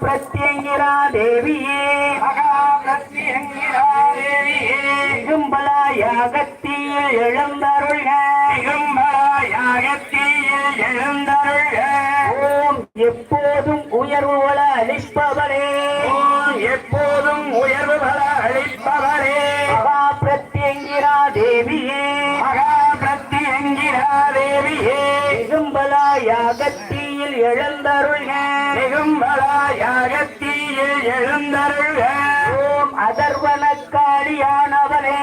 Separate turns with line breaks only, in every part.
பிரத்யங்கிரா தேவியே
மகா பிரத்யங்கிரா தேவியே
கும்பலா யாகத்தில் எழுந்தருள்க.
திகம்பராயாகத்தீயில் எழுந்தருள்க
ஓம் எப்போதும் உயர்வு வள அளிப்பவரே.
ஓம் எப்போதும் உயர்வு பல அளிப்பவரே
மகா பிரத்யங்கிரா தேவியே
மகா பிரத்யங்கிரா தேவியே
கும்பலா யாகத்தில் எழுந்தருள்க.
திகம்பராயாகத்தீயில் எழுந்தருள்க.
ஓம் அதர்வனக்காளியானவரே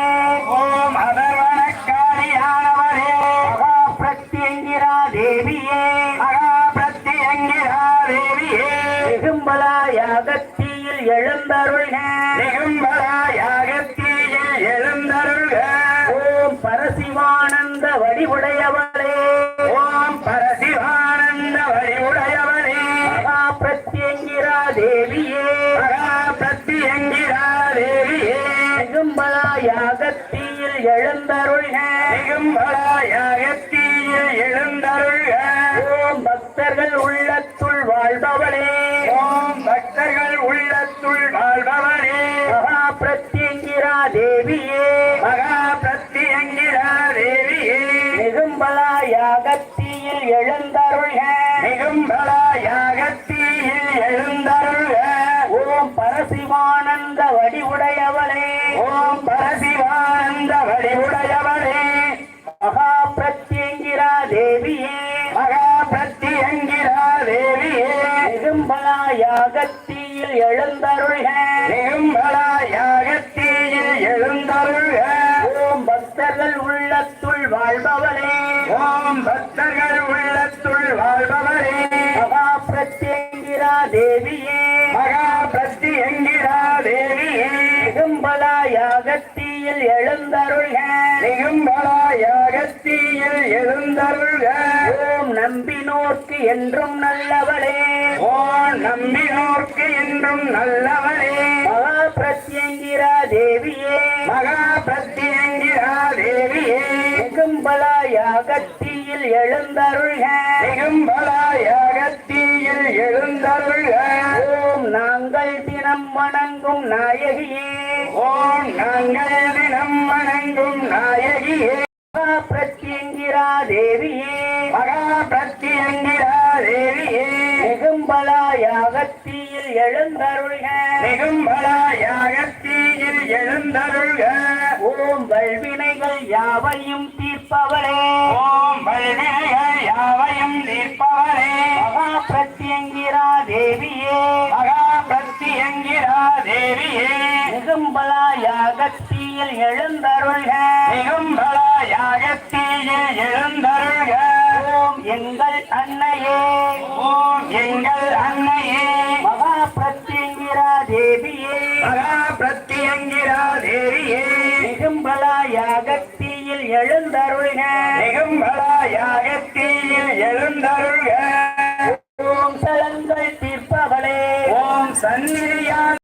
ஓம் அதர்வனக்காரியானவரே
மகா பிரத்யங்கிரா தேவியே
மகா பிரத்யங்கிரா தேவியே
கும்பலா யாகத்தில் எழுந்தருள்க.
திகம்பராயாகத்தீயில் எழுந்தருள்க.
ஓம் பரசிவானந்த வடிவுடையவளே யாகத்தில் எழுந்தருள்க.
திகம்பராயாகத்தீயில் எழுந்தருள்க.
ஓம் பக்தர்கள் உள்ளத்துள் வாழ்பவளே.
ஓம் பக்தர்கள் உள்ளத்துள் வாழ்பவனே
மகா பிரத்யங்கிரா தேவியே.
மகா பிரத்யங்கிரா தேவியே.
கும்பலா யாகத்தில் எழுந்தருள்க.
திகம்பராயாகத்தீயில்
ஓம் பக்தர்கள் உள்ளத்துள்
வாழ்பவரே.
மகா பிரத்யங்கிரா தேவியே.
மகா பிரத்யங்கிரா தேவியே.
கும்பலா யாகத்தில் எழுந்தருள்க.
திகம்பராயாகத்தீயில் எழுந்தருள்க.
ஓம் நம்பினோர்க்கு என்றும் நல்லவளே.
ஓம் நம்பினோர்க்கு என்றும் நல்லவனே
மகா பிரத்யங்கிரா தேவியே.
மகா பிரத்யங்கிரா தேவியே.
கும்பலா யாகத்தில் எழுந்தருள்க.
திகம்பராயாகத்தீயில் எழுந்தருள்க.
ஓம் நாங்கள் தினம் வணங்கும் நாயகியே.
ஓம் நாங்கள் தினம் வணங்கும் நாயகியே.
மகா பிரத்யங்கிரா தேவியே.
மகா பிரத்யங்கிரா தேவியே.
கும்பலா யாகத்தில் எழுந்தருள்க.
திகம்பராயாகத்தீயில் எழுந்தருள்க.
ஓம் வல்வினைகள் யாவையும் தீர்ப்பவளே
ஓம் வல்வினைகள் யாவையும் தீர்ப்பவரே.
மகா பிரத்யங்கிரா தேவியே.
மகா பிரத்யங்கிரா தேவியே.
கும்பலா யாகத்தில் எழுந்தருள்க.
திகம்பராயாகத்தீயில் எழுந்தருள்க.
ஓம் எங்கள் அன்னையே.
ஓம் எங்கள் அன்னையே.
மகா பிரத்யங்கிரா தேவியே
மகா பிரத்யங்கிரா தேவியே
கும்பலா யாகத்தில் எழுந்தருள்க.
திகம்பராயாகத்தீயில் எழுந்தருள்க.
ஓம் சலங்கள் தீர்ப்பவளே.
ஓம் சந்நிதியால்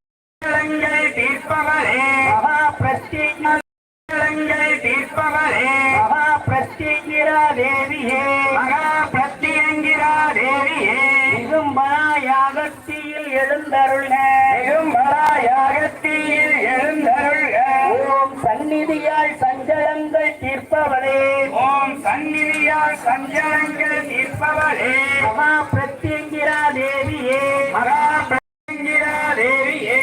தீர்ப்பவரே
மகா பிரத்யங்கிரா தேவியே
மகா பிரத்யங்கிரா தேவியே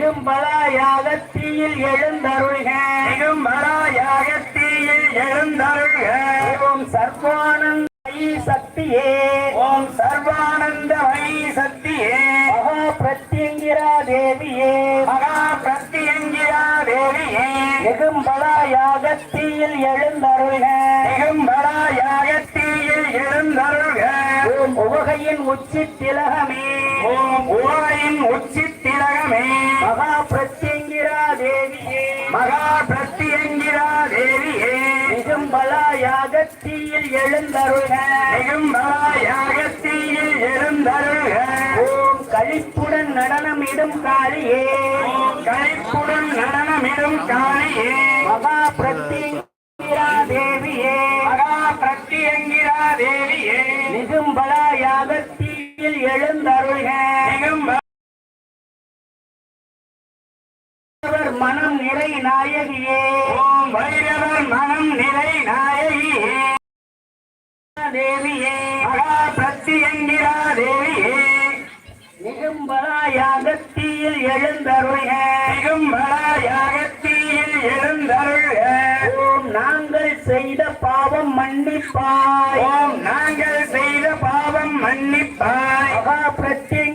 கும்பலா யாகத்தில் எழுந்தருள்க.
திகம்பராயாகத்தீயில் எழுந்தருள்க.
ஓம் சர்வானந்த உவகையின் உச்சி திலகமே
ஓம் உலகின் உச்சி திலகமே
மகா பிரத்யங்கிரா தேவியே.
மகா பிரத்யங்கிரா தேவியே
கும்பலா யாகத்தில் எழுந்தருள்க
திகம்பராயாகத்தீயில் எழுந்தருள்க
ஓம் கழிப்புடன் நடனமிடும் காளியே.
கழிப்புடன் நடனமிடும் காளியே.
மகா பிரத்யங்கிரா தேவியே.
மகா பிரத்யங்கிரா தேவியே
நிகும்பலா அகத்தியில் எழுந்தருள்க. மனம் நிறை நாயகியே.
ஓம் வைரவர் மனம் நிறை நாயகியே.
தேவியே
மகா பிரத்யங்கிரா தேவியே
நிகம்பலாயாகத்தியில் எழுந்தருள்க.
நிகம்பலாயாகத்தியில் எழுந்தருள்க.
ஓம் நாங்கள் செய்த பாவம் மன்னிப்பாய்.
ஓம் நாங்கள் செய்த பாவம் மன்னிப்பாய்.
மகா பிரத்யங்கிரா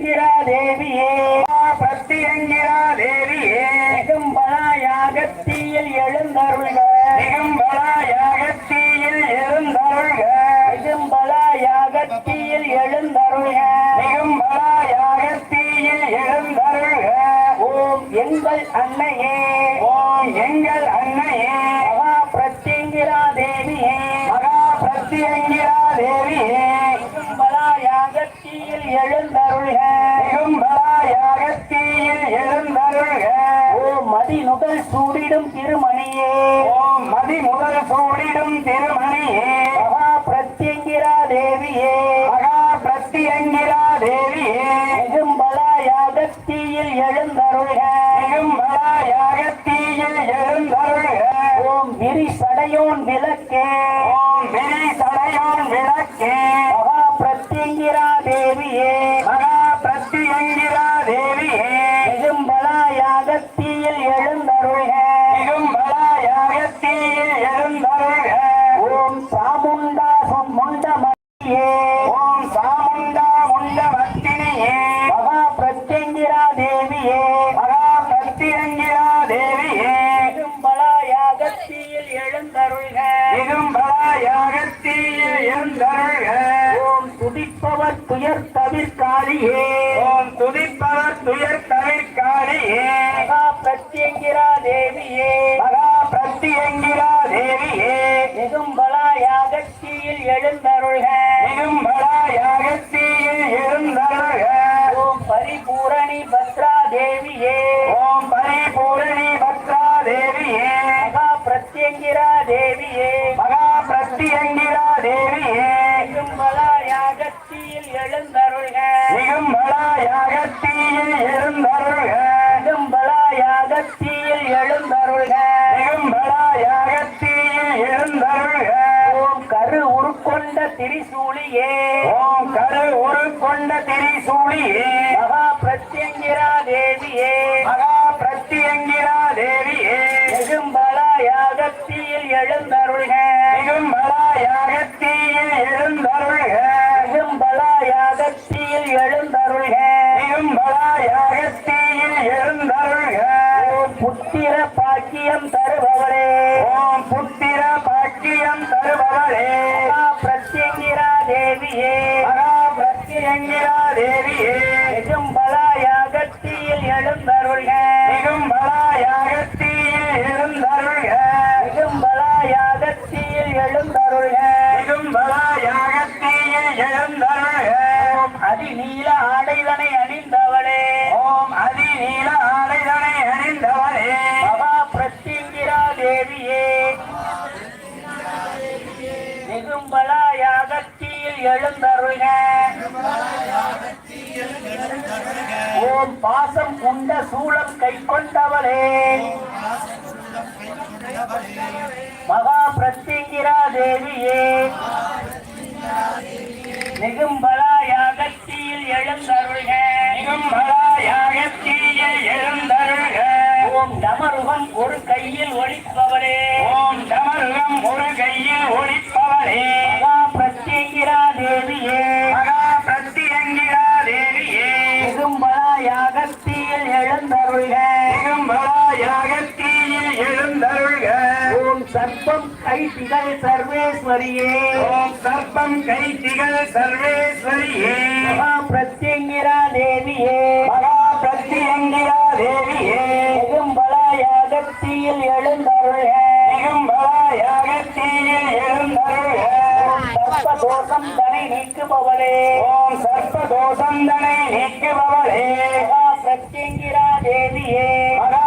தேவியே
மகா பிரத்யங்கிரா தேவியே
நிகும்பலா யாகத்தீயில் எழுந்தருள்க.
திகும்பலா யாகத்தீயில் எழுந்தருள்க.
ஓம் விரி சடையோன் விளக்கே.
ஓம் விரி சடையோன் விளக்கே.
மகா பிரத்யங்கிரா தேவியே
மகா பிரத்யங்கிரா தேவியே
நிகும்பலா யாகத்தீயில் எழுந்தருள்க.
திகும்பலா யாகத்தீயில் எழுந்தருள்க.
ஓம் சாமுண்டா
ஓம் சாமுண்டா முண்ட வத்தினியே
மகா பிரத்யங்கிரா தேவியே
மகா பிரத்யங்கிரா தேவியே
நிகும்பலா யாகத்தீயில் எழுந்தருள்க.
திகும்பலா யாகத்தீயில் எழுந்தருள்க.
ஓம் துதிப்பவர் துயர் தவிர்காளியே
ஓம் துதிப்பவர் துயர் தவிர்க்காளியே
மகா பிரத்யங்கிரா தேவியே
மகா பிரத்யங்கிரா தேவியே
நிகும்பலா யாகத்தீயில் எழுந்தருள்க.
திகும்பலா யாகத்தீயில் எழுந்தருள்க.
ஓம் பரிபூரணி பத்ரா தேவியே
ஓம் பரிபூரணி பத்ரா தேவியே
மகா பிரத்யங்கிரா தேவியே
மகா பிரத்யங்கிரா தேவியே
நிகும்பலா யாகத்தீயில் எழுந்தருள்க.
திகும்பலா யாகத்தீயில் எழுந்தருள்க.
நிகும்பலா யாகத்தீயில் உருக்கொண்ட திரிசூலியே.
ஓம் கரு உரு கொண்ட திரிசூலியே.
மகா பிரத்யங்கிரா தேவியே.
மகா பிரத்யங்கிரா தேவியே.
நிகும்பலா யாகத்தீயில் எழுந்தருள்க.
திகும்பலா யாகத்தீயில் எழுந்தருள்க.
நிகும்பலா யாகத்தீயில் எழுந்தருள்க.
திகும்பலா யாகத்தீயில் எழுந்தருள்க
புத்திர பாக்கியம் தருபவரே
ஓம் புத்திர பாக்கியம் தருபவரே
மகா பிரத்யங்கிரா தேவியே.
பிரத்யங்கிரா தேவியே.
கை கொண்டவளே மகா பிரத்யங்கிரா தேவியே நிகும்பலா யாகத்தீயில் எழுந்தருள்க.
திகும்பலா யாகத்தீயில் எழுந்தருள்க.
ஓம் டமருகம் ஒரு கையில் ஒழிப்பவரே
ஓம் தமருகம் ஒரு கையில் ஒழிப்பவரே
திகழ் சர்வேஸ்வரியே.
ஓம் சர்ப்பம் கை திகழ் சர்வேஸ்வரியே.
மகா பிரத்யங்கிரா தேவியே
மகா பிரத்யங்கிரா தேவியே
நிகும்பலா யாகத்தீயில் எழுந்தருள்க
திகும்பலா யாகத்தீயில் எழுந்தருள்க
ஓம் சர்ப்ப தோஷம் தனை நீக்குபவளே.
ஓம் சர்ப்ப தோஷந்தனை நீக்குபவளே.
மகா பிரத்யங்கிரா தேவியே
மகா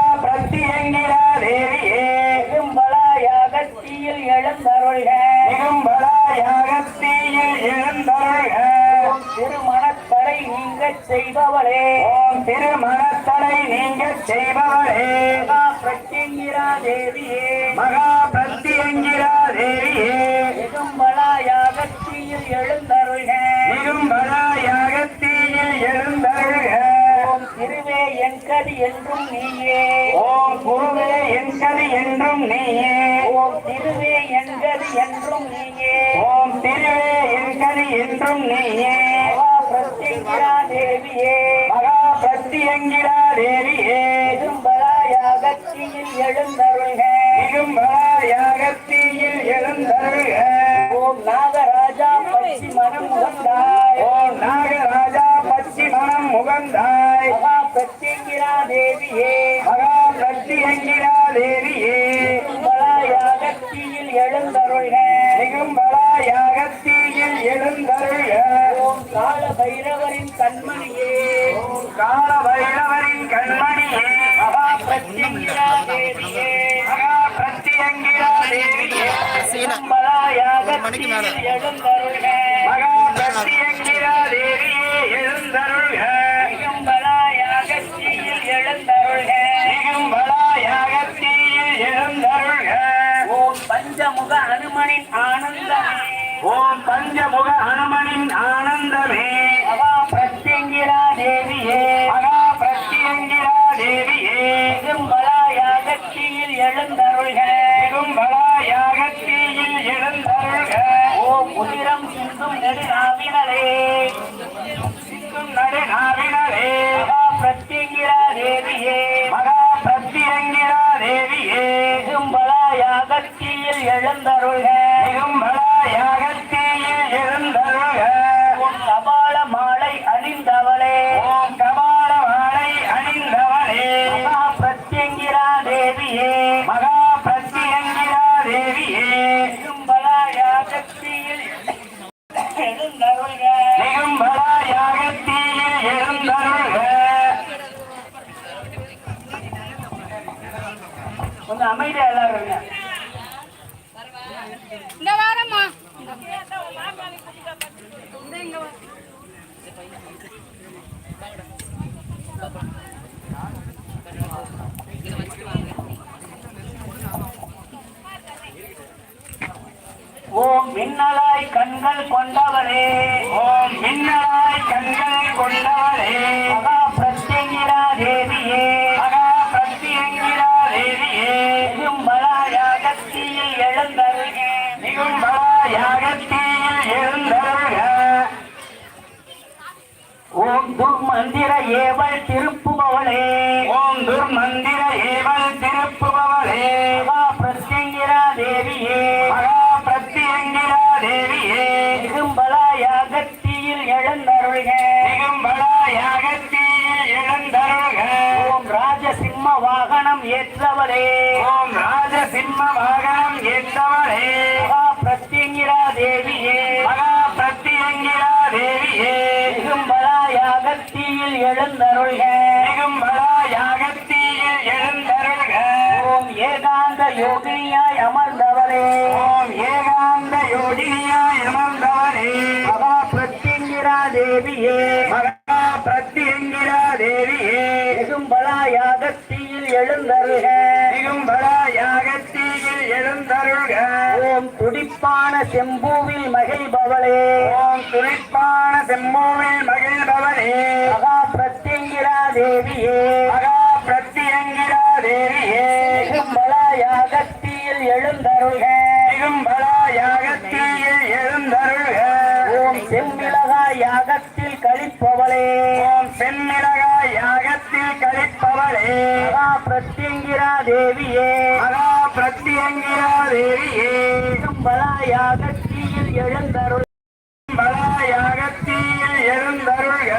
நீங்கச் செய்பவளே.
ஓம் திருமணத்தலை நீங்க செய்பவளே.
மகா பிரத்யங்கிரா தேவியே
மகா பிரத்யங்கிரா தேவியே
எதும்பலா யாகத்தியில் எழுந்தருள்க.
இரும்பலா யாகத்தீயில் எழுந்தருள்க.
ஓம் திருவே என் கதி என்றும் நீயே.
ஓம் குருவே என் கதி என்றும் நீயே.
ஓம் நாகராஜா பச்சி மனம் முகந்தாய்.
ஓம் நாகராஜா பச்சி மனம் முகந்தாய்.
மகா பிரத்யங்கிரா தேவியே.
மகா பிரத்யங்கிரா தேவியே.
யாகத்தியில் எழுந்தருள்க.
நிகும்பலா யாகத்தீயில் எழுந்தருள்க.
ஓம் கால பைரவரின் கண்மணியே.
கால பைரவரின் கண்மணியே.
மகா பிரத்யங்கிரா தேவியே.
மகா பிரத்யங்கிரா தேவியே.
எதும்பலா யாகத்தியில் எழுந்தருள்க
மகா பிரத்யங்கிரா தேவியே எழுந்தருள்க
எதும்பலா யாகத்தியில் எழுந்தருள்க
நிகும்பலா யாகத்தீயில் எழுந்தருள்க
ஓம் பஞ்சமுக அனுமனின் ஆனந்தமே.
ஓம் பஞ்சமுக ஆனந்தமே.
மகா பிரத்யங்கிரா தேவியே.
மகா பிரத்யங்கிரா தேவியே.
எதும்பலா யாகத்தியில் எழுந்தருள்க.
நிகும்பலா யாகத்தீயில் எழுந்தருள்க
ஓம் உதிரம் சிந்தும் நடுநாவினரே
சிந்தும் நடுநாவினரே
மகா பிரத்யங்கிரா தேவியே
மகா பிரத்யங்கிரா தேவியே
எதும்பலா யாகத்தியில் எழுந்தருள்க.
நிகும்பலா
இந்த வாரம்மா.
ஓம் மின்னலாய் கண்கள் கொண்டவரே.
ஓம் மின்னலாய் கண்கள் கொண்டவளே
மகா பிரத்யங்கிரா
நிகும்பலா யாகத்தீயில் எழுந்தருள்க
ஓம் துர்மந்திர ஏவல் திருப்புபவளே
ஓம் துர்மந்திர ஏவல் திருப்புபவளே
மகா பிரத்யங்கிரா தேவியே
மகா பிரத்யங்கிரா தேவியே
எதும்பலா யாகத்தியில் எழுந்தருள்க
நிகும்பலா யாகத்தீயில் எழுந்தருள்க
ஓம் ராஜசிம்ம வாகனம் ஏற்றவரே.
ஓம் ராஜசிம்ம வாகனம் ஏற்றவளே
மகா பிரத்யங்கிரா தேவியே
மகா பிரத்யங்கிரா தேவியே
எதும்பலா யாகத்தியில் எழுந்தருள்க.
நிகும்பலா யாகத்தீயில் எழுந்தருள்க.
ஓம் ஏகாந்த யோகினியாய் அமர்ந்தவரே.
ஓம் ஏகாந்த யோகினியாய் அமர்ந்தவரே.
மகா பிரத்யங்கிரா தேவியே
மகா பிரத்யங்கிரா தேவியே
எதும்பலா யாகத்தியில் எழுந்தருள்க.
நிகும்பலா யாகத்தீயில் எழுந்தருள்க.
துடிப்பான செம்பூவில் மகிழ்பவளே.
ஓம் துளிப்பான செம்மோவில் மகிழ்பவரே
மகா பிரத்யங்கிரா தேவியே.
மகா பிரத்யங்கிரா தேவியே.
எதும்பலா யாகத்தியில் எழுந்தருள்க.
நிகும்பலா யாகத்தீயில் எழுந்தருள்க.
ஓம் செம்மிளகா யாகத்தில் கழிப்பவளே
ஓம் செம்மிளகாய் யாகத்தில் கழிப்பவளே
மகா பிரத்யங்கிரா தேவியே.
மகா பிரத்யங்கிரா தேவியே.
எதும்பலா யாகத்தியில் எழுந்தருள்
பலா யாகத்தீயில் எழுந்தருள்க.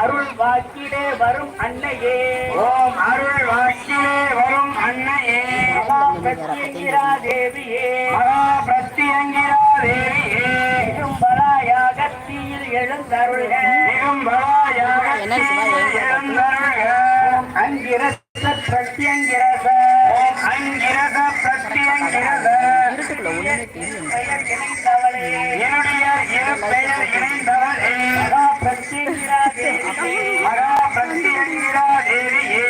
அருள் வாக்கிலே வரும் அன்னையே.
ஓம் அருள் வாக்கிலே வரும் அன்னையே.
மகா பிரத்யங்கிரா தேவியே
மகா பிரத்யங்கிரா தேவியே
எழுந்தருள்க
நிகும்பலா யாகத்தீயில் எழுந்தருள்க.
அங்கிரச பிரத்யங்கிரச. பெயர் இணைந்தவளே
என்னுடைய இரு பெயர் இணைந்தவர்
மகா பிரத்யேகிரா தேவி
மகா
பிரத்யேகிரா
தேவியே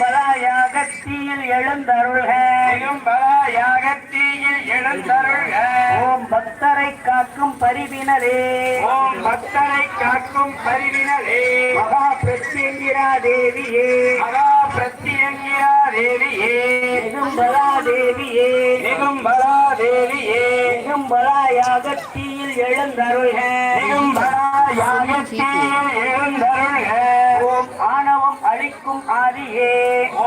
பலாயாகத்தியில் எழுந்தருள்க.
பலாயாகத்தியில் ஓம் பக்தரை காக்கும் பரிவினரே.
ஓம் பக்தரை காக்கும் பரிவினரே.
மகா பிரத்யேகிரா தேவியே
மகா பிரத்யங்கிரா தேவியே.
நிகும்பலா தேவியே
திகம்பரா தேவியே
நிகும்பலா யாகத்தீயில் எழுந்தருள்க.
திகம்பரா யாகத்தீயில் எழுந்தருள்க.
ஓம் ஆணவம் அழிக்கும் ஆதியே.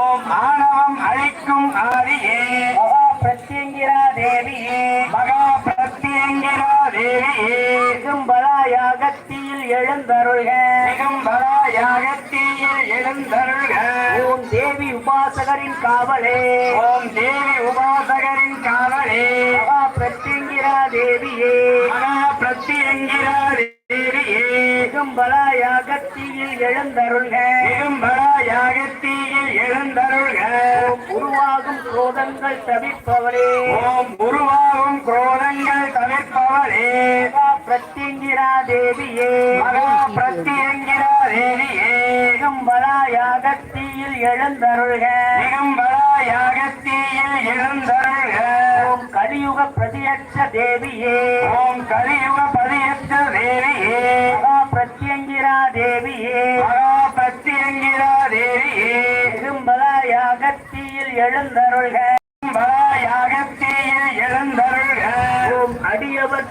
ஓம் ஆணவம் அழிக்கும் ஆதியே.
மகா பிரத்யங்கிரா தேவியே.
மகா பிரத்யங்கிரா தேவியே.
நிகும்பலா யாகத்தீயில் எழுந்தருள்க.
திகம்பரா யாகத்தீயில் எழுந்தருள்க.
ஓம் தேவி உபாசகரின் காவலே.
ஓம் தேவி உபாசகரின் காவலே.
மகா பிரத்யங்கிரா தேவியே.
மகா பிரத்யங்கிரா தேவியே.
நிகும்பலா யாகத்தீயில் எழுந்தருள்க.
திகம்பரா யாகத்தீயில் எழுந்தருள்க.
உருவாகும் குரோதங்கள் தவிர்ப்பவரே
ஓம் உருவாகும் குரோதங்கள் தவிர்ப்பவளே.
பிரத்யங்கிரா தேவியே
மகா பிரத்யங்கிரா தேவியே
நிகும்பலா யாகத்தீயில் எழுந்தருள்க.
திகம்பரா யாகத்தீயில் எழுந்தருள்க.
ஓம் கலியுக பிரதியட்ச தேவியே.
ஓம் கலியுக பதியற்ற தேவியே.
மகா பிரத்யங்கிரா தேவியே
மகா பிரத்யங்கிரா தேவியே
நிகும்பலா யாகத்தீயில் எழுந்தருள்க
திகம்பரா யாகத்தீயில் எழுந்தருள்க
ஓம்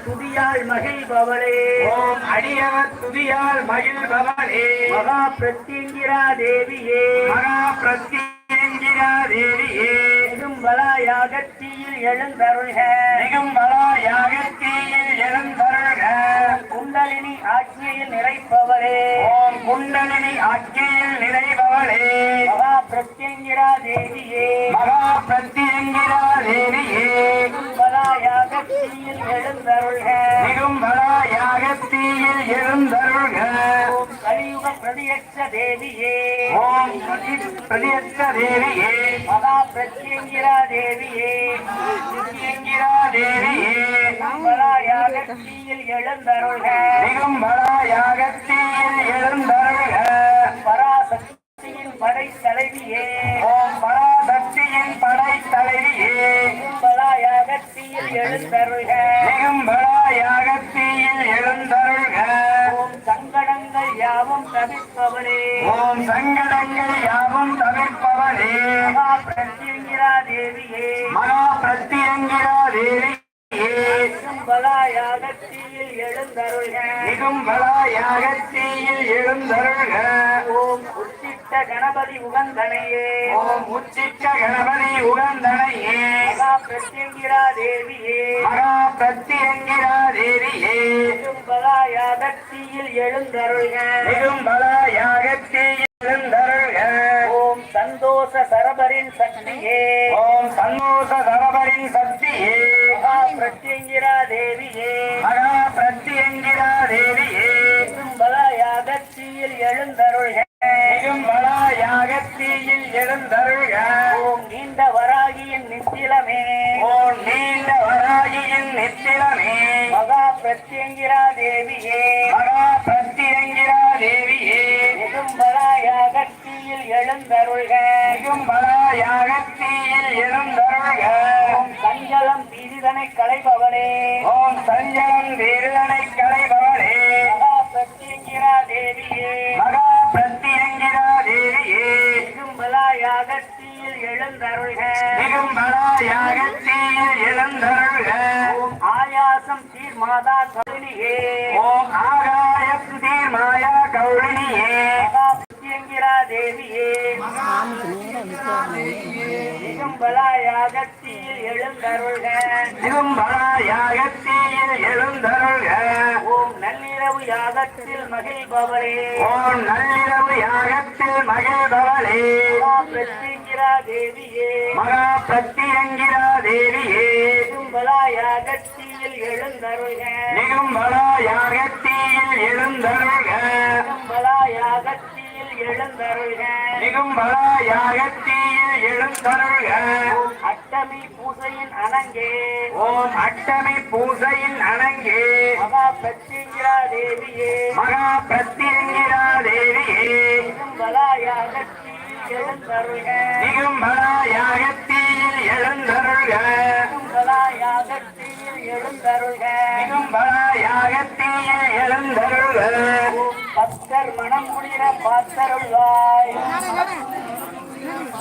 துதியால் மகிழ்பவளே.
ஓம் அடியவர் துதியால் மகிழ்பவளே.
மகா பிரத்யங்கிரா தேவியே.
மகா பிரத்யங்கிரா தேவியே.
நிகும்பலா யாகத்தீயில் எழுந்தருள்க.
திகம்பரா யாகத்தீயில் எழுந்தருள்க.
குண்டலினி ஆட்சியில் நிறைப்பவரே
ஓம் குண்டலினி ஆட்சியில் நிறைபவளே.
மகா பிரத்யங்கிரா தேவியே.
மகா பிரத்யங்கிரா தேவியே.
நிகும்பலா யாகத்தீயில் எழுந்தருள்க.
திகம்பரா யாகத்தீயில் எழுந்தருள்க
ஓம் கலியுக பிரதியட்ச தேவியே.
ஓம் பிரதியற்ற தேவியே.
மகா பிரத்யங்கிரா தேவியே.
பிரத்யங்கிரா தேவியே.
யாகத்தீயில் எழுந்தருள்க.
யாகத்தீயில் எழுந்தருள்க.
பராசக்தியின் படை தலைவியே
ஓம் பராசக்தியின் படை தலைவியே
யாகத்தீயில் எழுந்தருள்க.
யாகத்தீயில் எழுந்தருள்க
ஓம் சங்கடங்கள் யாவும் தவிர்ப்பவரே
ஓம் சங்கடங்கள் யாவும் தவிர்ப்பவளே
மகா பிரத்யங்கிரா தேவியே
மகா பிரத்யங்கிரா தேவியே
நிகும்பலா யாகத்தீயில் எழுந்தருள்க.
எழுந்தருள்க
ஓம் உச்சிட்ட கணபதி உகந்தனையே.
ஓம் உச்சிக்க கணபதி உகந்தனையே.
மகா பிரத்யங்கிரா தேவியே.
மகா பிரத்யங்கிரா தேவியே.
நிகும்பலா யாகத்தீயில் எழுந்தருள்க.
திகம்பரா யாகத்தீயில் எழுந்தருள்க.
ஓம் சந்தோஷ சரபரின் சக்தியே.
ஓம் சந்தோஷ சரபரின் சக்தியே.
மகா பிரத்யங்கிரா தேவியே.
மகா பிரத்யங்கிரா தேவியே.
நிகும்பலா யாகத்தீயில் எழுந்தருள்க
திகம்பரா யாகத்தீயில் எழுந்தருள்க
ஓம் நீண்ட வராகியின் நித்திலமே.
ஓம் நீண்ட வராகியின் நித்திலமே.
மகா பிரத்யங்கிரா தேவியே.
மகா பிரத்யங்கிரா தேவியே.
நிகும்பலா யாகத்தீயில் எழுந்தருள்க.
திகம்பரா யாகத்தீயில் எழுந்தருள்க.
ஓம் சஞ்சலம் பீதிதனை களைபவனே
ஓம் சஞ்சலம் வீரனை களைபவளே.
மகா பிரத்யங்கிரா தேவியே.
மகா பிரத்யங்கிரா தேவியே
நிகும்பலா யாகத்தீயில் எழுந்தருள்க.
திகம்பரா யாகத்தீயில் எழுந்தருள்க.
ஓம் ஆயாசம் தீர் மாதா கருணியே.
ஓம் ஆகாய சுதீர் மாயா கௌரிணியே.
தேவியே. நிகும்பலா யாகத்தீயில் எழுந்தருள்க.
திகம்பரா யாகத்தீயில் எழுந்தருள்க.
ஓம் நள்ளிரவு யாகத்தில் மகிழ்பவரே
ஓம் நள்ளிரவு யாகத்தில் மகிழ்பவளே
மகா பிரத்யங்கிரா தேவியே
மகா பிரத்யங்கிரா தேவியே
நிகும்பலா யாகத்தீயில் எழுந்தருள்க
நிகும்பரா யாகத்தீயில் எழுந்தருள்க
எழுந்தருள்க.
நிகும்பரா யாகத்தீயில் எழுந்தருள்க.
ஓம் அஷ்டமி பூசையின் அணங்கே.
ஓம் அஷ்டமி பூசையின் அணங்கே.
மகா பிரத்யங்கிரா தேவியே.
மகா பிரத்யங்கிரா தேவியே.
நிகும்பலா யாகத்தீயில் எழுந்தருள்க.
எழுந்தருள்க
யாகத்தில் எழுந்தருள்க
நிகும்பலாயாகத்தீயில் எழுந்தருள்க
பக்தர் மனம் குளிர பார்த்தருள்வாய்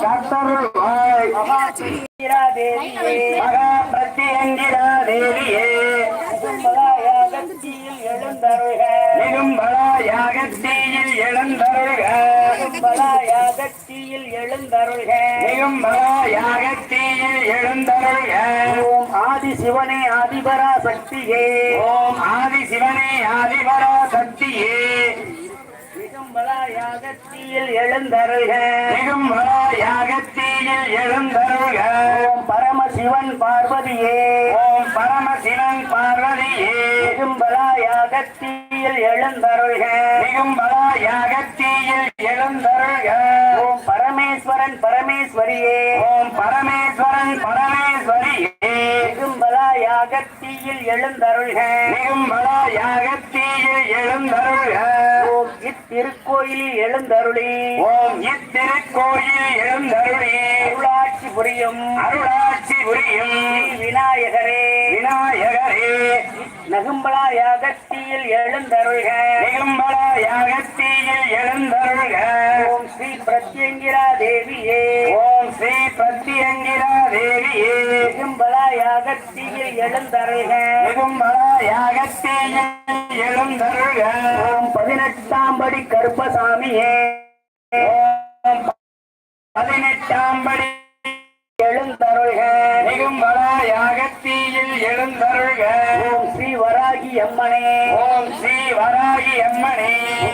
கர்த்தருள்வாய்
மகா சுந்தரா தேவியே
மகா பிரத்யங்கிரா தேவியே
யாகத்தில் எழுந்தருள்க
நிகும்பலாயாகத்தீயில் எழுந்தருள்க
யாகத்தில் எழுந்தருள்க
நிகும்பலாயாகத்தீயில் எழுந்தருள்க
ஓம் ஆதி சிவனே ஆதிபரா சக்தியே
ஓம் ஆதி சிவனே ஆதிபரா சக்தியே
யாகத்தில் எழுந்தருள்க.
நிகும்பலாயாகத்தீயில் எழுந்தருள்க.
ஓம் பரமசிவன் பார்வதியே.
ஓம் பரமசிவன் பார்வதியே.
யாகத்தில் எழுந்தருள்க.
நிகும்பலாயாகத்தீயில் எழுந்தருள்க.
ஓம் பரமேஸ்வரன் பரமேஸ்வரியே.
ஓம் பரமேஸ்வரன் பரமேஸ்வரியே.
யாகத்தில் எழுந்தருள்க.
நிகும்பலாயாகத்தீயில் எழுந்தருள்க.
ஓம் இத்திருக்கோயிலில் எழுந்தருளி.
ஓம் இத்திருக்கோயில் எழுந்தருளி.
புரியும்
அருளாட்சி புரியும்
விநாயகரே.
விநாயகரே.
நகும்பலா யாகத்தில் எழுந்தருள்க.
நிகும்பலாயாகத்தீயில் எழுந்தருள்க.
ஓம் ஸ்ரீ பிரத்யங்கிரா தேவியே.
ஓம் ஸ்ரீ பிரத்யங்கிரா தேவியே.
நகும்பலா யாகத்தில் எழுந்தருள்க.
நிகும்பலாயாகத்தீயில் எழுந்தருள்க.
ஓம் பதினெட்டாம் படி கருப்பசாமியே.
பதினெட்டாம் படி
எழுந்தருள்க.
நிகும்பலாயாகத்தீயில் எழுந்தருள்க.
ஓம் ஸ்ரீ வராகி அம்மனே.
ஓம் ஸ்ரீ வராகி அம்மனே.